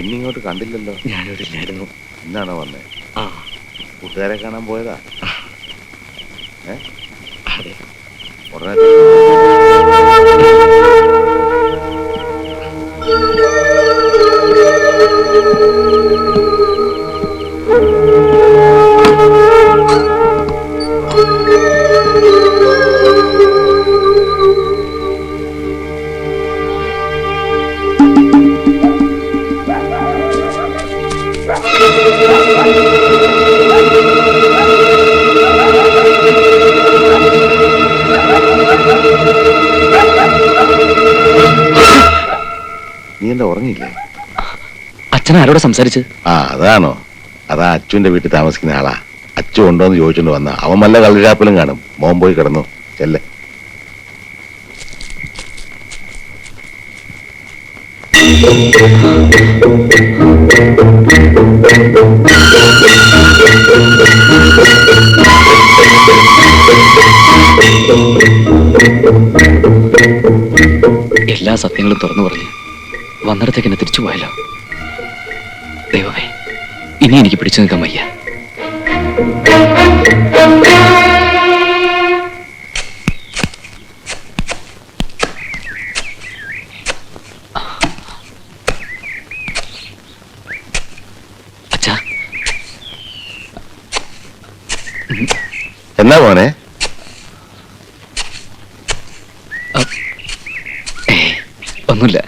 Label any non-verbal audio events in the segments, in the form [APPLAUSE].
പിന്നെ ഇങ്ങോട്ട് കണ്ടില്ലല്ലോ. ഞാനിവിടെ ഇല്ലായിരുന്നു ഇന്നാണോ വന്നേ? ആ. കൂട്ടുകാരെ കാണാൻ പോയതാ. ഏ? അതെ. ഉടനെ നീ എന്താ ഉറങ്ങിയില്ലേ? അച്ഛൻ ആരോട് സംസാരിച്ച് ആ അതാണോ. അതാ അച്ചുവിന്റെ വീട്ടിൽ താമസിക്കുന്ന ആളാ. അച്ചു ഉണ്ടോന്ന് ചോദിച്ചോണ്ട് വന്ന. അവൻ വല്ല കള്ളിരാപ്പിലും കാണും. മോൻ പോയി കിടന്നു. ചെല്ലേ. എല്ലാ സത്യങ്ങളും തുറന്നു പറഞ്ഞ്. വന്നിടത്തേക്ക് എന്നെ തിരിച്ചു പോയല്ലോ. ദൈവമേ ഇനി എനിക്ക് പിടിച്ചു നിൽക്കാൻ വയ്യ. എന്നാ മോനെ ഏയ് ഒന്നുമില്ല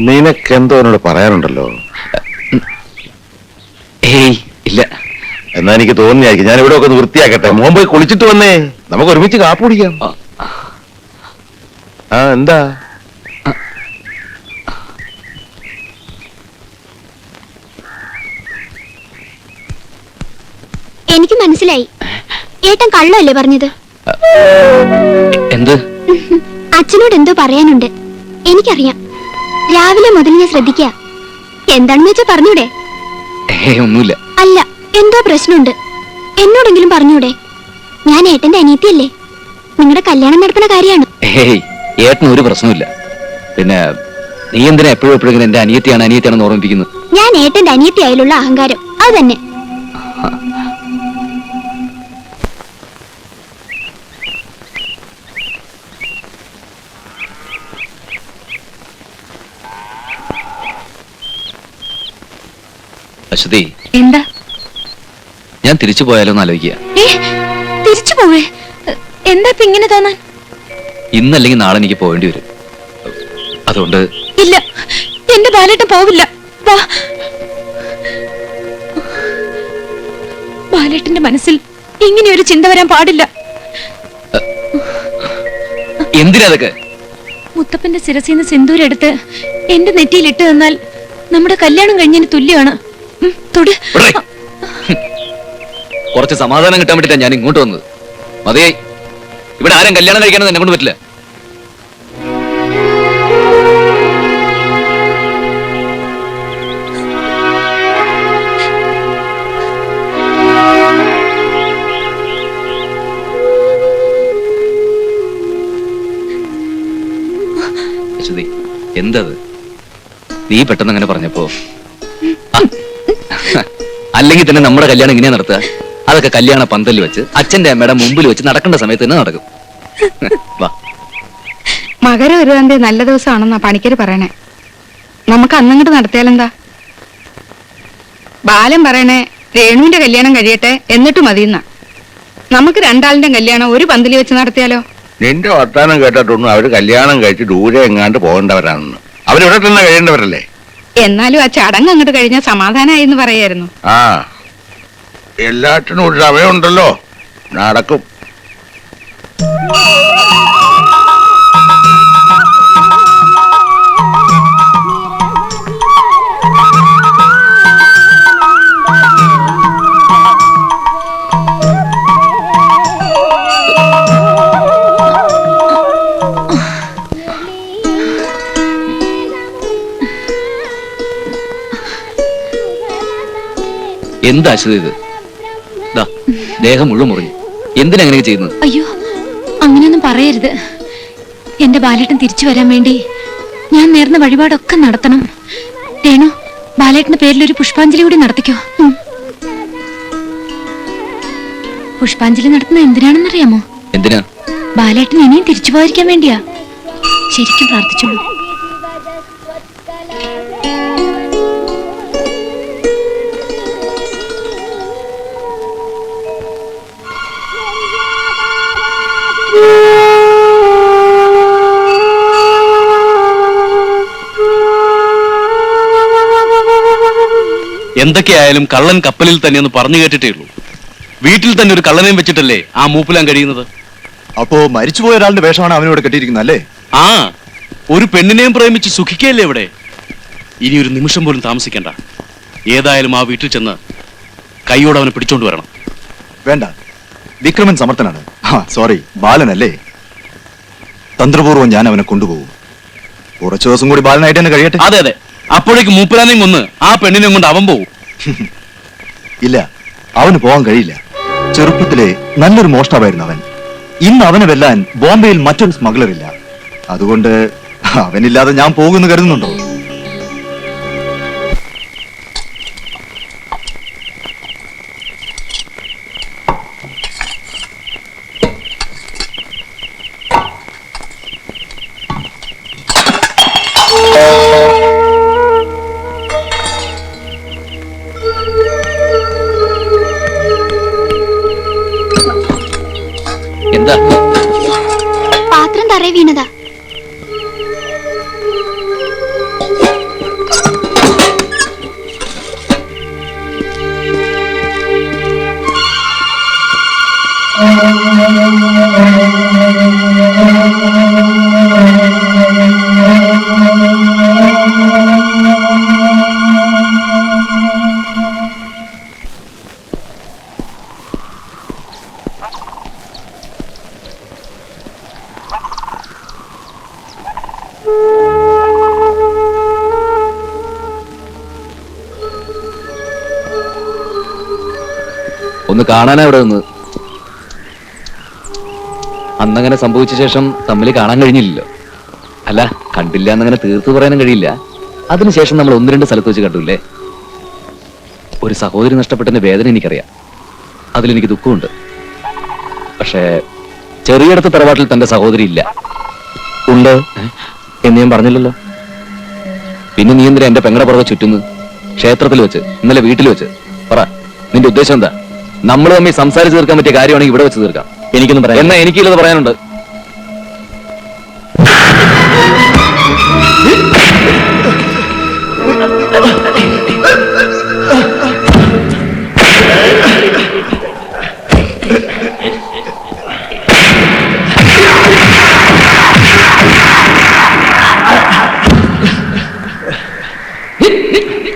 നിനക്ക് എന്തോ എന്നോട് പറയാനുണ്ടല്ലോ. ഏയ് ഇല്ല. എന്നാ എനിക്ക് തോന്നിയായിരിക്കും. ഞാൻ ഇവിടെ ഒക്കെ ഒന്ന് വൃത്തിയാക്കട്ടെ. മോൻ പോയി കുളിച്ചിട്ട് വന്നേ. നമുക്ക് ഒരുമിച്ച് കാപ്പ് കുടിക്കാം. ആ, ആ എന്താ? എനിക്ക് മനസ്സിലായി. ഏട്ടൻ കള്ളല്ലേ പറഞ്ഞത്? എന്ത്? അച്ഛനോട് എന്തോ പറയാനുണ്ട്. എനിക്കറിയാം. രാവിലെ മുതൽ ഞാൻ ശ്രദ്ധിക്ക. എന്താണെന്ന് വെച്ചാ പറഞ്ഞൂടെ? ഒന്നുമില്ല. അല്ല എന്തോ പ്രശ്നമുണ്ട്. എന്നോടെങ്കിലും പറഞ്ഞൂടെ? ഞാൻ ഏട്ടന്റെ അനിയത്തിയല്ലേ? നിങ്ങളുടെ കല്യാണം നടത്തുന്ന കാര്യമാണ്. ഏട്ടന് ഒരു പ്രശ്നമില്ല പിന്നെ നീ എന്തിനാ എപ്പോഴും എപ്പോഴും എന്റെ അനിയത്തിയാണ് അനിയത്തിയാണെന്ന് ഓർമ്മിപ്പിക്കുന്നത്? ഞാൻ ഏട്ടന്റെ അനിയത്തിയായാലുള്ള അഹങ്കാരം. അത് തന്നെ. അശ്വതി. എന്താ? ഞാൻ തിരിച്ചു പോയാലോ എന്ന് ആലോചിക്കുക. തിരിച്ചു പോവേ? എന്താ ഇപ്പൊ ഇങ്ങനെ തോന്നാൻ? ഇന്നല്ലെങ്കിൽ നാളെ എനിക്ക് പോകേണ്ടി വരും. അതുകൊണ്ട് ഇല്ല എന്റെ ബാലേട്ടൻ പോവില്ല. വാ. ബാലേട്ടന്റെ മനസ്സിൽ ഇങ്ങനെ ഒരു ചിന്ത വരാൻ പാടില്ല. എന്തിനതൊക്കെ മുത്തപ്പന്റെ ശിരസിന്ന് സിന്ദൂരെടുത്ത് എന്റെ നെറ്റിയിൽ ഇട്ട് തന്നാൽ നമ്മുടെ കല്യാണം കഴിഞ്ഞതിന് തുല്യമാണ്. കുറച്ച് സമാധാനം കിട്ടാൻ വേണ്ടിട്ടാ ഞാൻ ഇങ്ങോട്ട് വന്നത്. മതിയായി. ഇവിടെ ആരും കല്യാണം കഴിക്കാനൊന്നും എന്നെ കൊണ്ട് പറ്റില്ല. എന്താ നീ പെട്ടെന്ന് അങ്ങനെ പറഞ്ഞപ്പോ അല്ലെങ്കിൽ തന്നെ നമ്മുടെ കല്യാണം ഇങ്ങനെ നടത്തുക. അതൊക്കെ കല്യാണ പന്തലിൽ വെച്ച് അച്ഛന്റെ അമ്മയുടെ മുമ്പിൽ വെച്ച് നടക്കേണ്ട സമയത്ത് തന്നെ നടക്കും. വാ. മകര ഒരുവന്റെ നല്ല ദിവസമാണെന്നാ പണിക്കര് പറയണേ. നമുക്ക് അന്നങ്ങോട്ട് നടത്തിയാലെന്താ? ബാലൻ പറയണേ രേണുവിന്റെ കല്യാണം കഴിയട്ടെ എന്നിട്ട് മതിയെന്നാ. നമുക്ക് രണ്ടാളിന്റെ കല്യാണം ഒരു പന്തലി വെച്ച് നടത്തിയാലോ? നിന്റെ വർത്താനം കേട്ടിട്ടൊന്നും അവർ കല്യാണം കഴിച്ച് ദൂരെ എങ്ങാണ്ട് പോകേണ്ടവരാണെന്ന്. അവരിവിടെ തന്നെ കഴിയേണ്ടവരല്ലേ? എന്നാലും ആ ചടങ്ങ് അങ്ങോട്ട് കഴിഞ്ഞാൽ സമാധാനമായി എന്ന് പറയായിരുന്നു. ആ. എല്ലാറ്റിനും ഒരു സമയമുണ്ടല്ലോ നടക്കും. എന്താ അശ്വതി ഇത്? ദേഹം മുഴുവൻ മുറിഞ്ഞു എന്തിനാ അങ്ങനെ ചെയ്യുന്നത്? അയ്യോ അങ്ങനെയൊന്നും പറയരുത്. എന്റെ ബാലേട്ടൻ തിരിച്ചു വരാൻ വേണ്ടി ഞാൻ നേർന്ന വഴിപാടൊക്കെ നടത്തണം. രേണു ബാലേട്ടന്റെ പേരിൽ ഒരു പുഷ്പാഞ്ജലി കൂടി നടത്തിക്കോ. പുഷ്പാഞ്ജലി നടത്തുന്നത് എന്തിനാണെന്നറിയാമോ? എന്തിനാ? ബാലേട്ടൻ ഇനിയും തിരിച്ചു പോയിരിക്കാൻ വേണ്ടിയാ. ശരിക്കും പ്രാർത്ഥിച്ചോളൂ. എന്തൊക്കെയായാലും കള്ളൻ കപ്പലിൽ തന്നെയെന്ന് പറഞ്ഞു കേട്ടിട്ടേ ഉള്ളൂ. വീട്ടിൽ തന്നെ ഒരു കള്ളനെയും വെച്ചിട്ടല്ലേ ആ മൂപ്പിലാൻ കഴിയുന്നത്? അപ്പോ മരിച്ചുപോയ ഒരാളുടെ വേഷമാണ് അവനോട് കെട്ടിയിരിക്കുന്നത് അല്ലേ? ആ ഒരു പെണ്ണിനെയും പ്രേമിച്ച് സുഖിക്കല്ലേ ഇവിടെ? ഇനി ഒരു നിമിഷം പോലും താമസിക്കണ്ട. ഏതായാലും ആ വീട്ടിൽ ചെന്ന് കൈയോടെ അവനെ പിടിച്ചോണ്ട് വരണം. വേണ്ട. വിക്രമൻ സമർത്ഥനാണ്. ആ സോറി ബാലനല്ലേ? തന്ത്രപൂർവം ഞാൻ അവനെ കൊണ്ടുപോകും. കുറച്ചു ദിവസം കൂടി ബാലനായിട്ട് തന്നെ കഴിയട്ടെ? അതെ അതെ. അപ്പോഴേക്ക് മൂപ്പരാനെയും കൊന്ന് ആ പെണ്ണിനെയും കൊണ്ട് അവൻ പോവും. [LAUGHS] ഇല്ല അവന് പോകാൻ കഴിയില്ല. ചെറുപ്പത്തിലെ നല്ലൊരു മോഷ്ടാവായിരുന്നു അവൻ. ഇന്ന് അവനെ വെല്ലാൻ ബോംബെയിൽ മറ്റൊരു സ്മഗ്ലർ ഇല്ല അതുകൊണ്ട് അവനില്ലാതെ ഞാൻ പോകുമെന്ന് കരുതുന്നുണ്ടോ? കാണാനാ ഇവിടെ നിന്ന്. അന്നങ്ങനെ സംഭവിച്ച ശേഷം തമ്മിൽ കാണാൻ കഴിഞ്ഞില്ലല്ലോ. അല്ല കണ്ടില്ല എന്നങ്ങനെ തീർത്തു പറയാനും കഴിയില്ല. അതിനുശേഷം നമ്മൾ ഒന്ന് രണ്ട് സ്ഥലത്ത് വെച്ച് കണ്ടില്ലേ ഒരു സഹോദരി നഷ്ടപ്പെട്ടതിന്റെ വേദന എനിക്കറിയാം. അതിലെനിക്ക് ദുഃഖമുണ്ട്. പക്ഷേ ചെറിയടത്ത് തറവാട്ടിൽ തന്റെ സഹോദരി ഇല്ല. ഉണ്ട്. എന്ന് ഞാൻ പറഞ്ഞില്ലല്ലോ. പിന്നെ നീ എന്തിനാ എന്റെ പെങ്ങടെ പുറകെ ചുറ്റുന്നു ക്ഷേത്രത്തിൽ വെച്ച് ഇന്നലെ വീട്ടിൽ വെച്ച്. പറ നിന്റെ ഉദ്ദേശം എന്താ? നമ്മൾ തമ്മിൽ സംസാരിച്ചു തീർക്കാൻ പറ്റിയ കാര്യമാണെങ്കിൽ ഇവിടെ വെച്ച് തീർക്കാം എനിക്കൊന്നും പറയാം എന്നാ എനിക്കില്ലത് പറയാനുണ്ട് Hit, hit.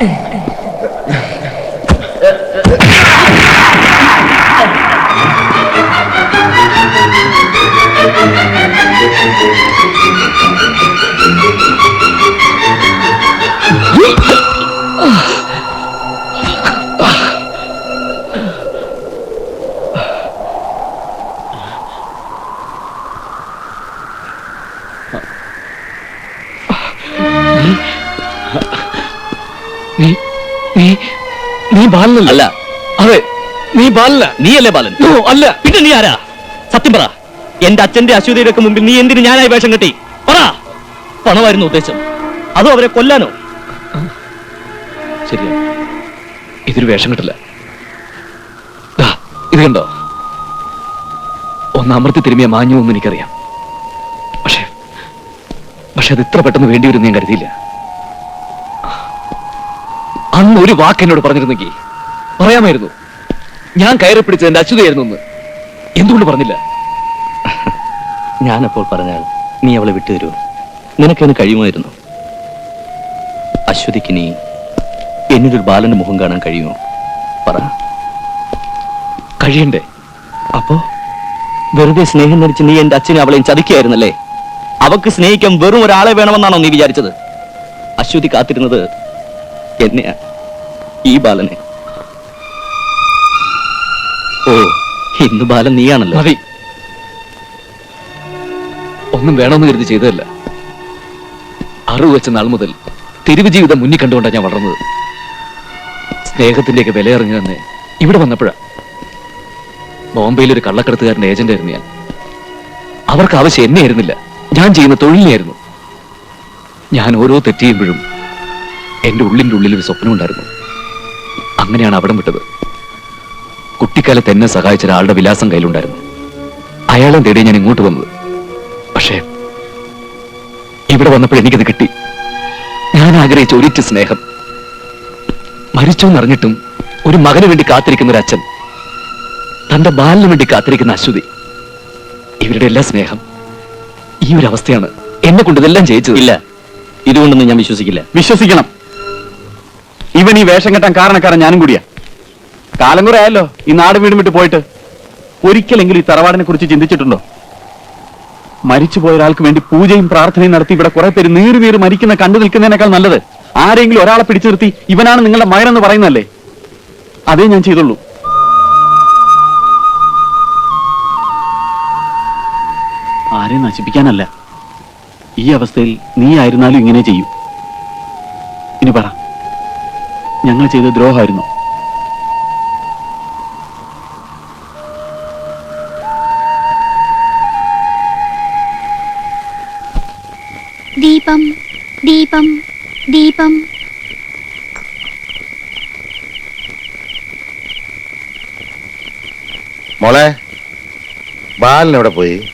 Hey. ബാലനല്ല? അല്ല. അതെ. നീ ബാലന നീയല്ലേ ബാലൻ? അല്ല. പിന്നെ നീ ആരാ? സത്യം പറ. എന്റെ അച്ഛന്റെ അശ്വതിയുടെ ഒക്കെ മുമ്പിൽ നീ എന്തിന് ഞാനായി വേഷം കെട്ടി? പറ. പണമായിരുന്നു ഉദ്ദേശം. അതോ അവരെ കൊല്ലാനോ? ശരിയാ. ഇതൊരു വേഷം കെട്ടില്ല. ഇത് കണ്ടോ? ഒന്ന് അമർത്തി തിരുമിയ മാഞ്ഞു എന്ന് എനിക്കറിയാം. പക്ഷേ പക്ഷെ അത് ഇത്ര പെട്ടെന്ന് വേണ്ടി വരും ഞാൻ കരുതിയില്ല. അന്ന് ഒരു വാക്ക് എന്നോട് പറഞ്ഞിരുന്നെങ്കിൽ പറയാമായിരുന്നു. ഞാൻ കയറി പിടിച്ചത് എന്റെ അച്യുതയായിരുന്നു എന്ന്. എന്തുകൊണ്ട് പറഞ്ഞില്ല? ഞാനപ്പോൾ പറഞ്ഞാൽ നീ അവളെ വിട്ടുതരുമോ നിനക്കതിന് കഴിയുമായിരുന്നു. അശ്വതിക്ക് നീ എന്നിലൊരു ബാലന്റെ മുഖം കാണാൻ കഴിയുമോ? പറ. കഴിയണ്ടേ. അപ്പോ? വെറുതെ സ്നേഹം നടിച്ച് നീ എന്റെ അച്ഛനെ അവളെയും ചതിക്കുകയായിരുന്നല്ലേ? അവക്ക് സ്നേഹിക്കാൻ വെറും ഒരാളെ വേണമെന്നാണോ നീ വിചാരിച്ചത്? അശ്വതി കാത്തിരുന്നത് എന്നെയാ. ഈ ബാലനെ. ഇന്ന് ബാലൻ നീയാണല്ലോ. മതി. ഒന്നും വേണമെന്ന് കരുതി ചെയ്തതല്ല. അറിവ് വെച്ച നാൾ മുതൽ തെരുവ് ജീവിതം മുന്നിൽ കണ്ടുകൊണ്ടാണ് ഞാൻ വളർന്നത്. സ്നേഹത്തിന്റെയൊക്കെ വിലയിറങ്ങി തന്നെ ഇവിടെ വന്നപ്പോഴാ ബോംബെയിൽ ഒരു കള്ളക്കടത്തുകാരന്റെ ഏജന്റ് ആയിരുന്നു ഞാൻ. അവർക്ക് ആവശ്യം എന്നെ ആയിരുന്നില്ല. ഞാൻ ചെയ്യുന്ന തൊഴിലിനെയായിരുന്നു ഞാൻ ഓരോ തെറ്റ് ചെയ്യുമ്പോഴും എന്റെ ഉള്ളിന്റെ ഉള്ളിൽ ഒരു സ്വപ്നമുണ്ടായിരുന്നു അങ്ങനെയാണ് അവിടം വിട്ടത്. കുട്ടിക്കാലത്ത് എന്നെ സഹായിച്ച ഒരാളുടെ വിലാസം കയ്യിലുണ്ടായിരുന്നു. അയാളെ തേടി ഞാൻ ഇങ്ങോട്ട് വന്നത്. പക്ഷേ ഇവിടെ വന്നപ്പോൾ എനിക്കത് കിട്ടി. ഞാൻ ആഗ്രഹിച്ച ഒരിറ്റ് സ്നേഹം. മരിച്ചോന്നറിഞ്ഞിട്ടും ഒരു മകന് വേണ്ടി കാത്തിരിക്കുന്ന ഒരു അച്ഛൻ തന്റെ ബാലിന് വേണ്ടി കാത്തിരിക്കുന്ന അശ്വതി ഇവരുടെ എല്ലാ സ്നേഹം ഈ ഒരു അവസ്ഥയാണ് എന്നെ കൊണ്ട് ഇതെല്ലാം ചെയ്യിച്ചത് ഇല്ല ഇതുകൊണ്ടൊന്നും ഞാൻ വിശ്വസിക്കില്ല. വിശ്വസിക്കണം. ഇവൻ ഈ വേഷം കെട്ടാൻ കാരണക്കാരൻ ഞാനും കൂടിയാ. കാലം കുറെ ആയല്ലോ ഈ നാട് വീടും വിട്ട് പോയിട്ട്. ഒരിക്കലെങ്കിലും ഈ തറവാടിനെ കുറിച്ച് ചിന്തിച്ചിട്ടുണ്ടോ? മരിച്ചുപോയ ഒരാൾക്ക് വേണ്ടി പൂജയും പ്രാർത്ഥനയും നടത്തി ഇവിടെ കുറെ പേര് നീറി നീറി മരിക്കുന്ന കണ്ടു നിൽക്കുന്നതിനേക്കാൾ നല്ലത്. ആരെങ്കിലും ഒരാളെ പിടിച്ചു നിർത്തി ഇവനാണ് നിങ്ങളുടെ മകനെന്ന് പറയുന്നല്ലേ അതേ ഞാൻ ചെയ്തുള്ളൂ. ആരെ നശിപ്പിക്കാനല്ല. ഈ അവസ്ഥയിൽ നീ ആയിരുന്നാലും ഇങ്ങനെ ചെയ്യും. ഇനി പറ. ഞങ്ങൾ ചെയ്ത ദ്രോഹമായിരുന്നോ. ദീപം ദീപം. മോളെ ബാലൻ എവിടെ പോയി?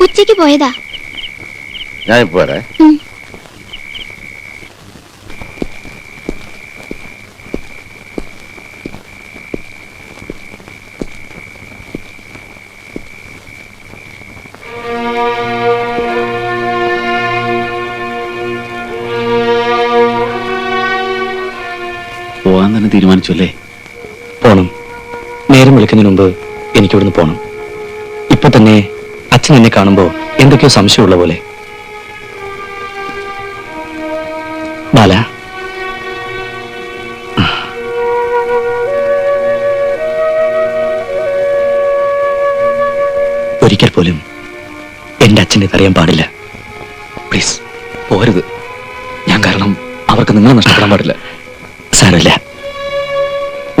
ഉച്ചയ്ക്ക് പോയതാ. ഞാൻ ഇപ്പൊ വരെ. ഉം. തന്നെ അല്ലേ പോണം. നേരം വിളിക്കുന്നതിന് മുമ്പ് എനിക്കിവിടുന്ന് പോണം. ഇപ്പൊ തന്നെ അച്ഛൻ എന്നെ കാണുമ്പോ എന്തൊക്കെയോ സംശയമുള്ള പോലെ. ബാല. ഒരിക്കൽ പോലും എന്റെ അച്ഛനെ അറിയാൻ പാടില്ല. പ്ലീസ് പോരുത്. ഞാൻ കാരണം അവർക്ക് നിങ്ങളെ നഷ്ടപ്പെടാൻ പാടില്ല. സാരമില്ല.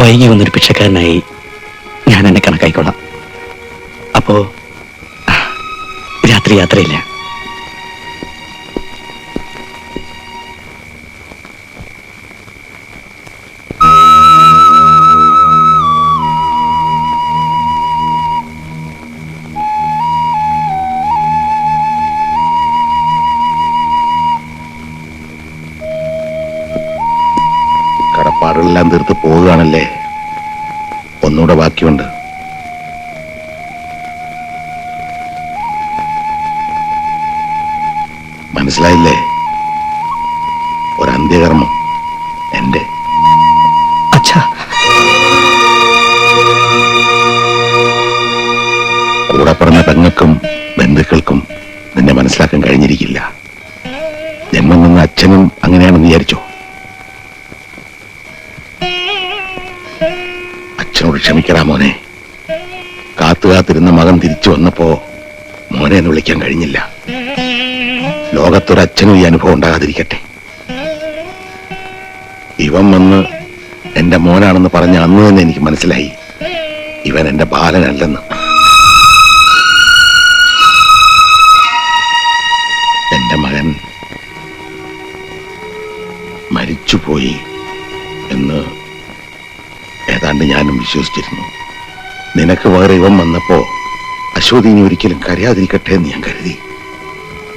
വൈകി വന്നൊരു ഭിക്ഷക്കാരനായി ഞാൻ എന്നെ കണക്കായിക്കൊള്ളാം അപ്പോ രാത്രി യാത്രയില്ല. കടപ്പാടുകളെല്ലാം തീർത്ത് പോവുകയാണല്ലേ? ഒന്നുകൂടെ ബാക്കിയുണ്ട്. മനസ്സിലായില്ലേ? ഒരന്ത്യകർമ്മം എന്റെ കൂടെ പറഞ്ഞ പെങ്ങൾക്കും ബന്ധുക്കൾക്കും നിന്നെ മനസ്സിലാക്കാൻ കഴിഞ്ഞിരിക്കില്ല. ജന്മം നിന്ന അച്ഛനും അങ്ങനെയാണെന്ന് വിചാരിച്ചോ? വിളിക്കാൻ കഴിഞ്ഞില്ല. ലോകത്തൊരച്ഛനും ഈ അനുഭവം ഉണ്ടാകാതിരിക്കട്ടെ. ഇവൻ വന്ന് എന്റെ മോനാണെന്ന് പറഞ്ഞ അന്ന് തന്നെ എനിക്ക് മനസ്സിലായി. ഇവൻ എന്റെ ബാലനല്ലെന്ന്. എന്റെ മകൻ മരിച്ചുപോയി എന്ന് ഏതാണ്ട് ഞാനും വിശ്വസിച്ചിരുന്നു. നിനക്ക് വേറെ ഇവൻ വന്നപ്പോ അശ്വതി ഇനി ഒരിക്കലും കരയാതിരിക്കട്ടെ എന്ന് ഞാൻ കരുതി.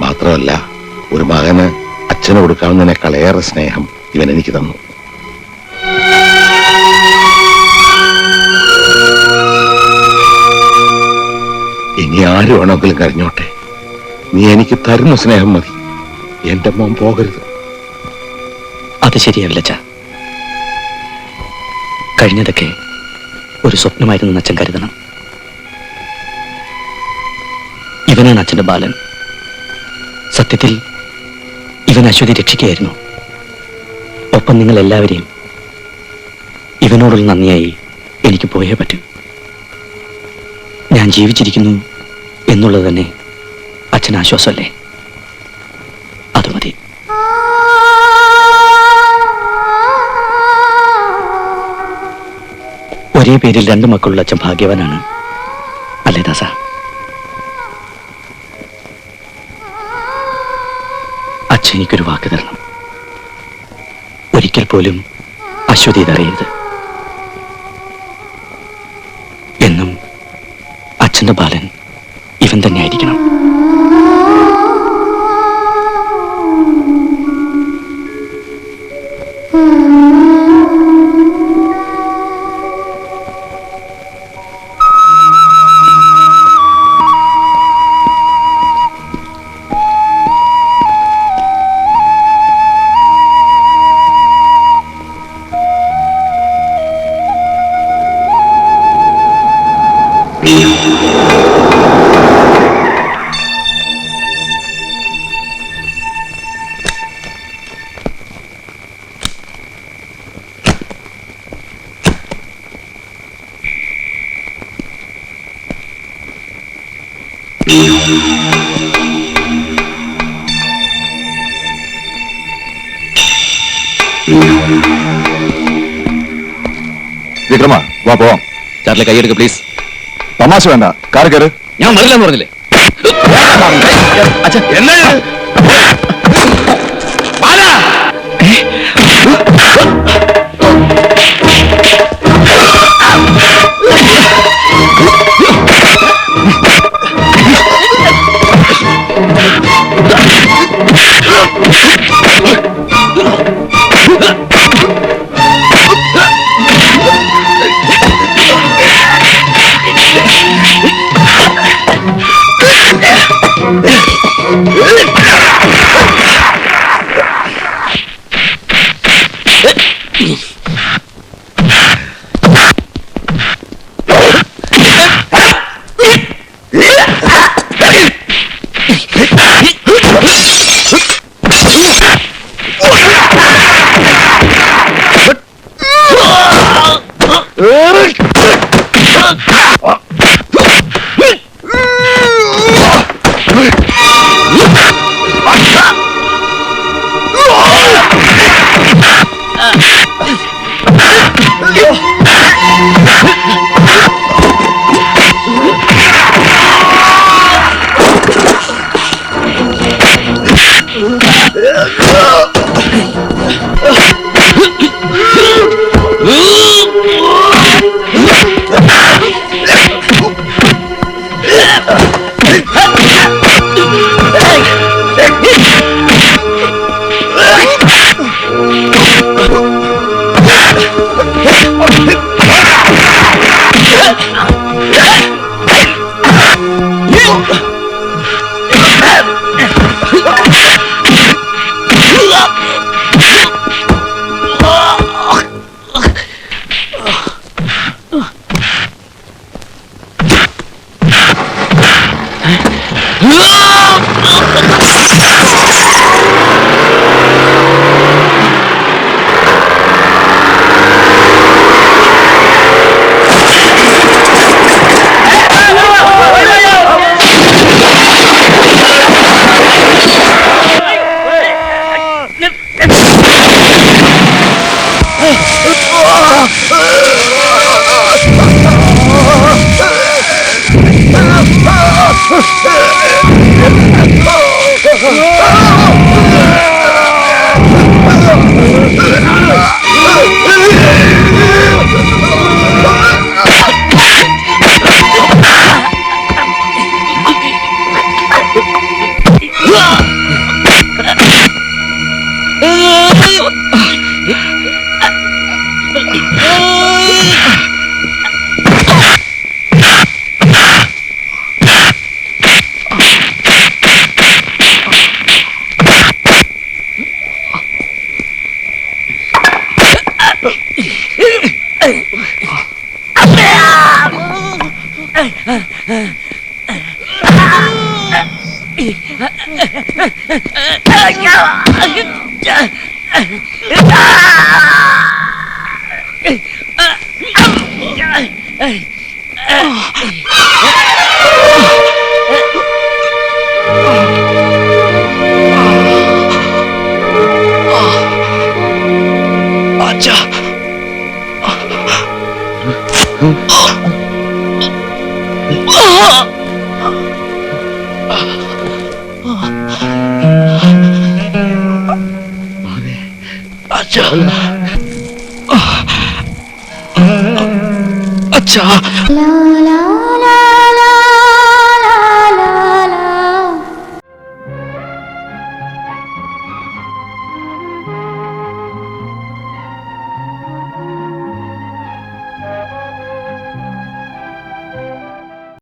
മാത്രമല്ല ഒരു മകന് അച്ഛന് കൊടുക്കാവുന്നതിനേക്കാൾ ഏറെ സ്നേഹം ഇവൻ എനിക്ക് തന്നു. ഇനി ആര് വേണമെങ്കിലും കരഞ്ഞോട്ടെ. നീ എനിക്ക് തരുന്ന സ്നേഹം മതി. എന്റെ മോൻ പോകരുത്. അത് ശരിയാവില്ല അച്ഛ. കഴിഞ്ഞതൊക്കെ ഒരു സ്വപ്നമായിരുന്നു അച്ഛൻ കരുതണം. ഇവനാണ് അച്ഛന്റെ ബാലൻ. സത്യത്തിൽ ഇവൻ അശ്വതി രക്ഷിക്കുകയായിരുന്നു. ഒപ്പം നിങ്ങൾ എല്ലാവരെയും ഇവനോടുള്ള നന്ദിയായി എനിക്ക് പോയേ പറ്റൂ. ഞാൻ ജീവിച്ചിരിക്കുന്നു എന്നുള്ളത് തന്നെ അച്ഛൻ ആശ്വാസമല്ലേ? അത് മതി. ഒരേ പേരിൽ രണ്ട് മക്കളുള്ള അച്ഛൻ ഭാഗ്യവാനാണ്. അല്ലേ ദാസ? എനിക്കൊരു വാക്ക് തരണം. ഒരിക്കൽ പോലും അശ്വതി ഇതറിയരുത്. വാ പോവാം. ചാർലെ കൈയെടുക്ക് പ്ലീസ് തമാശ വേണ്ട. കാർ കയറ് ഞാൻ വരില്ലെന്ന് പറഞ്ഞില്ലേ? അച്ഛാ. എന്നാ